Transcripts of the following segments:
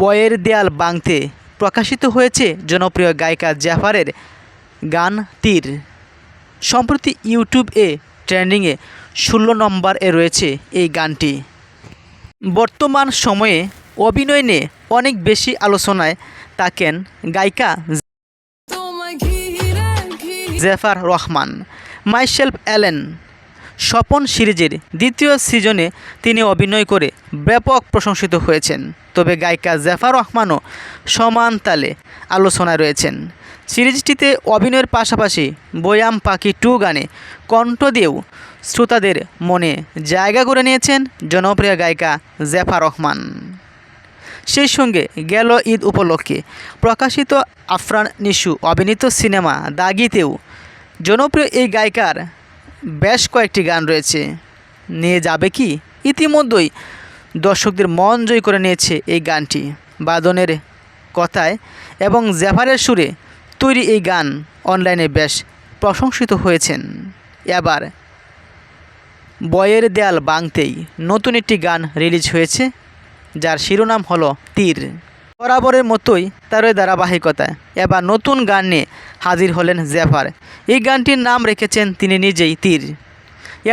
বয়ের দেয়াল বাংতে প্রকাশিত হয়েছে জনপ্রিয় গায়িকা জাফারের গান তীর। সম্প্রতি ইউটিউবে ট্রেন্ডিংয়ে ষোলো নম্বর এ রয়েছে এই গানটি। বর্তমান সময়ে অভিনয় নিয়ে অনেক বেশি আলোচনায় তাকেন গায়িকা জেফার রহমান মাইশেলফ অ্যালেন। স্বপন সিরিজের দ্বিতীয় সিজনে তিনি অভিনয় করে ব্যাপক প্রশংসিত হয়েছেন। তবে গায়িকা জেফার রহমানও সমান তালে আলোচনায় রয়েছেন। সিরিজটিতে অভিনয়ের পাশাপাশি বয়াম পাখি টু গানে কণ্ঠ দিয়েও শ্রোতাদের মনে জায়গা করে নিয়েছেন জনপ্রিয় গায়িকা জেফার রহমান। সেই সঙ্গে গেল ঈদ উপলক্ষে প্রকাশিত আফরান নিশু অভিনীত সিনেমা দাগিতেও জনপ্রিয় এই গায়িকার বেশ কয়েকটি গান রয়েছে। নিয়ে যাবে কি? ইতিমধ্যেই দর্শকদের মন জয় করে নিয়েছে এই গানটি। বাদনের কথায় এবং জ্যাভারের সুরে তৈরি এই গান অনলাইনে বেশ প্রশংসিত হয়েছেন। এবার বয়ের দেয়াল বাংতেই নতুন একটি গান রিলিজ হয়েছে, যার শিরোনাম হলো তীর। বরাবরের মতোই তার ওই ধারাবাহিকতায়। এবার নতুন গান নিয়ে হাজির হলেন জেফার। এই গানটির নাম রেখেছেন তিনি নিজেই তীর।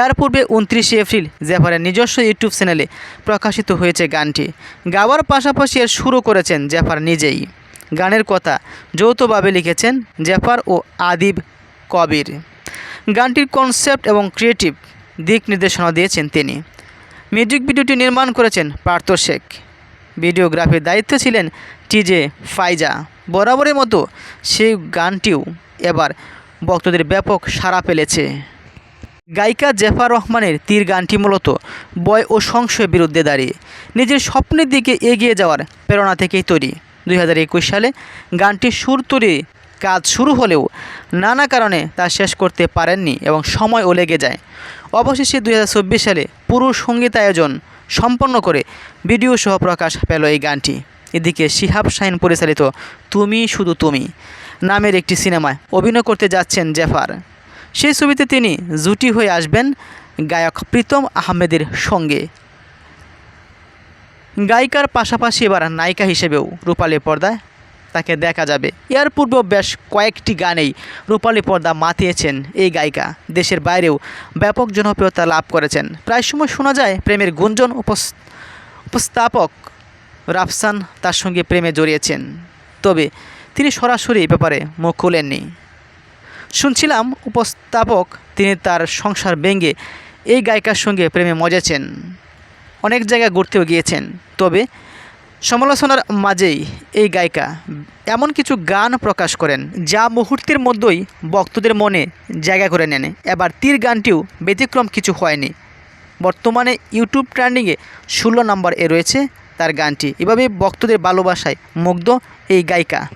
এর পূর্বে উনত্রিশে এপ্রিল জেফারের নিজস্ব ইউটিউব চ্যানেলে প্রকাশিত হয়েছে গানটি। গাওয়ার পাশাপাশি এর শুরু করেছেন জেফার নিজেই। গানের কথা যৌথভাবে লিখেছেন জেফার ও আদিব কবির। গানটির কনসেপ্ট এবং ক্রিয়েটিভ দিক নির্দেশনা দিয়েছেন তিনি। মিউজিক ভিডিওটি নির্মাণ করেছেন পার্থ শেখ। ভিডিওগ্রাফির দায়িত্বে ছিলেন টিজে ফাইজা। বরাবরের মতো সেই গানটিও এবার ভক্তদের ব্যাপক সাড়া ফেলেছে। গায়িকা জেফার রহমানের তীর গানটি মূলত বয় ও সংশয়ের বিরুদ্ধে দাঁড়িয়ে, নিজের স্বপ্নের দিকে এগিয়ে যাওয়ার প্রেরণা থেকেই তৈরি। দুই হাজার একুশ সালে গানটির সুর তৈরি কাজ শুরু হলেও নানা কারণে তা শেষ করতে পারেননি এবং সময়ও লেগে যায়। অবশেষে দুই হাজার চব্বিশ সালে পুরো সঙ্গীতায়োজন সম্পন্ন করে ভিডিও সহ প্রকাশ পেল এই গানটি। এদিকে শিহাব শাহিন পরিচালিত তুমি শুধু তুমি নামের একটি সিনেমায় অভিনয় করতে যাচ্ছেন জেফার। সেই ছবিতে তিনি জুটি হয়ে আসবেন গায়ক প্রীতম আহমেদের সঙ্গে। গায়িকার পাশাপাশি এবার নায়িকা হিসেবেও রূপালী পর্দায় তাকে দেখা যাবে। এর পূর্বেও বেশ কয়েকটি গানেই রূপালী পর্দা মাতিয়েছেন এই গায়িকা। দেশের বাইরেও ব্যাপক জনপ্রিয়তা লাভ করেছেন। প্রায় সময় শোনা যায় প্রেমের গুঞ্জন উপস- উপস্থাপক রাফসান তার সঙ্গে প্রেমে জড়িয়েছেন। তবে তিনি সরাসরি ব্যাপারে মুখ খুলেননি। শুনছিলাম উপস্থাপক তিনি তার সংসার ভেঙে এই গায়িকার সঙ্গে প্রেমে মজেছেন। অনেক জায়গায় ঘুরতেও গিয়েছেন। তবে সমালোচনার মাঝেই এই গায়িকা এমন কিছু গান প্রকাশ করেন যা মুহূর্তের মধ্যেই ভক্তদের মনে জায়গা করে নেন। এবার তীর গানটিও ব্যতিক্রম কিছু হয়নি। বর্তমানে ইউটিউব ট্রেন্ডিংয়ে ষোলো নম্বর এ রয়েছে তার গানটি। এভাবেই ভক্তদের ভালোবাসায় মুগ্ধ এই গায়িকা।